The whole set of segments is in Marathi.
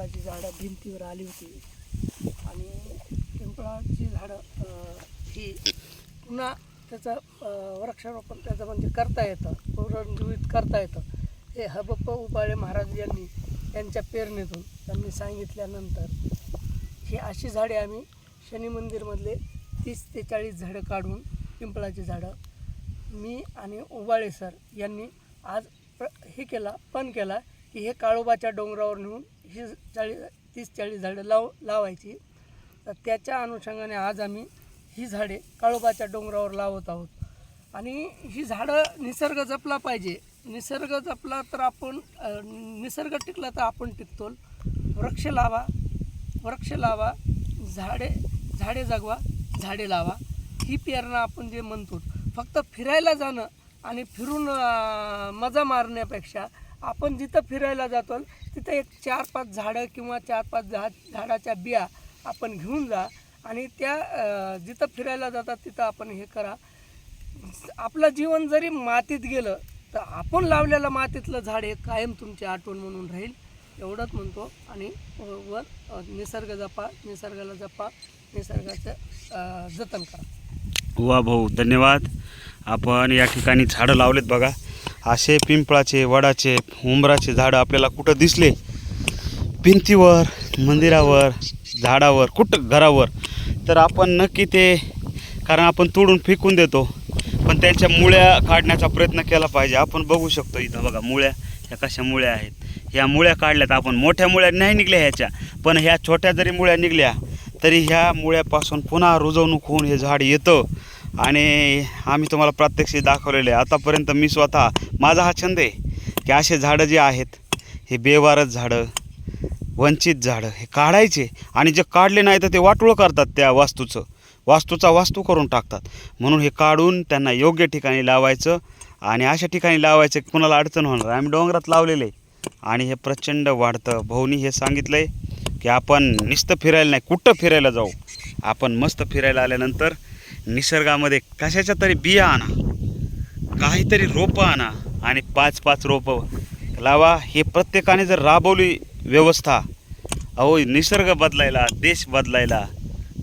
पिंपळाची झाडं भिंतीवर आली होती. आणि पिंपळाची झाडं ही पुन्हा त्याचं वृक्षारोपण त्याचं म्हणजे करता येतं. पुनरुज्जीवित करता येतं. हे हबप्प उबाळे महाराज यांनी त्यांच्या पेरणीतून त्यांनी सांगितल्यानंतर ही अशी झाडे आम्ही शनी मंदिरमधले तीस ते चाळीस झाडं काढून पिंपळाची झाडं मी आणि उबाळे सर यांनी आज प्र हे केला पण केला की हे काळोबाच्या डोंगरावर नेऊन ही चाळीस तीस चाळीस झाडं लाव लावायची. तर त्याच्या अनुषंगाने आज आम्ही ही झाडे काळोबाच्या डोंगरावर लावत आहोत. आणि ही झाडं निसर्ग जपला पाहिजे. निसर्ग जपला तर आपण निसर्ग टिकला तर आपण टिकतो वृक्ष लावा वृक्ष लावा झाडे झाडे जगवा झाडे लावा. ही प्रेरणा आपण जे म्हणतो फक्त फिरायला जाणं आणि फिरून मजा मारण्यापेक्षा आपण जिथं फिरायला जातो तिथं एक चार पाच झाडं किंवा चार पाच झाड झाडाच्या बिया आपण घेऊन जा आणि त्या जिथं फिरायला जातात तिथं आपण हे करा. आपलं जीवन जरी मातीत गेलं तर आपण लावलेलं मातीतलं झाड हे कायम तुमची आठवण म्हणून राहील. एवढंच म्हणतो आणि वर निसर्ग जपा निसर्गाला जपा निसर्गाचं जतन करा. वा भाऊ धन्यवाद. आपण या ठिकाणी झाडं लावलेत बघा. असे पिंपळाचे वडाचे उंबराचे झाडं आपल्याला कुठं दिसले? भिंतीवर मंदिरावर झाडावर कुठं? घरावर. तर आपण नक्की ते कारण आपण तोडून फेकून देतो. पण त्यांच्या मुळ्या काढण्याचा प्रयत्न केला पाहिजे. आपण बघू शकतो इथं बघा मुळ्या. ह्या कशा मुळ्या आहेत? ह्या मुळ्या काढल्यात आपण. मोठ्या मुळ्या नाही निघल्या ह्याच्या. पण ह्या छोट्या जरी मुळ्या निघल्या तरी ह्या मुळ्यापासून पुन्हा रुजवणूक होऊन हे झाड येतं. आणि आम्ही तुम्हाला प्रात्यक्षिक दाखवलेले आहे. आतापर्यंत मी स्वतः माझा हा छंद आहे की असे झाडं जे आहेत हे बेवारस झाडं वंचित झाडं हे काढायचे आणि जे काढले नाही तर ते वाटोळं करतात त्या वास्तूचं. वास्तूचा वास्तू करून टाकतात. म्हणून हे काढून त्यांना योग्य ठिकाणी लावायचं आणि अशा ठिकाणी लावायचं की कुणाला अडचण होणार आम्ही डोंगरात लावलेलं आहे. आणि हे प्रचंड वाढतं. भाऊनी हे सांगितलं आहे की आपण नुसतं फिरायला नाही कुठं फिरायला जाऊ? आपण मस्त फिरायला आल्यानंतर निसर्गामध्ये कशाच्या तरी बिया आणा. काहीतरी रोपं आणा आणि पाच पाच रोपं लावा. हे प्रत्येकाने जर राबवली व्यवस्था अहो निसर्ग बदलायला देश बदलायला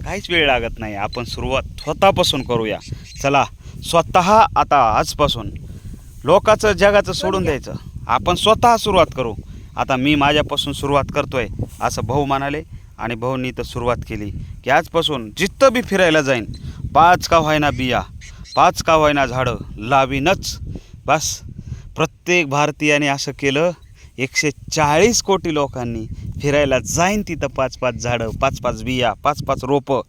काहीच वेळ लागत नाही. आपण सुरुवात स्वतःपासून करूया. चला स्वतः आता आजपासून लोकाचं जगाचं सोडून द्यायचं. आपण स्वतः सुरुवात करू. आता मी माझ्यापासून सुरुवात करतोय असं भाऊ म्हणाले आणि भाऊनी तर सुरुवात केली की आजपासून जिथं बी फिरायला जाईन पाच का व्हायना बिया पाच का व्हायना झाडं लावीनच. बस प्रत्येक भारतीयाने असं केलं एकशे चाळीस कोटी लोकांनी फिरायला जाईन तिथं पाच पाच झाडं पाच पाच बिया पाच पाच रोपं.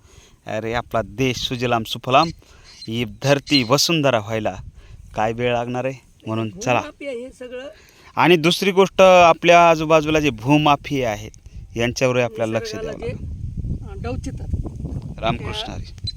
अरे आपला देश सुजलाम सुफलाम ही धरती वसुंधरा व्हायला काय वेळ लागणार आहे? म्हणून चला. आणि दुसरी गोष्ट आपल्या आजूबाजूला जे भूमाफी आहेत यांच्यावर आपल्याला लक्ष द्यावं लागेल. रामकृष्ण हरी.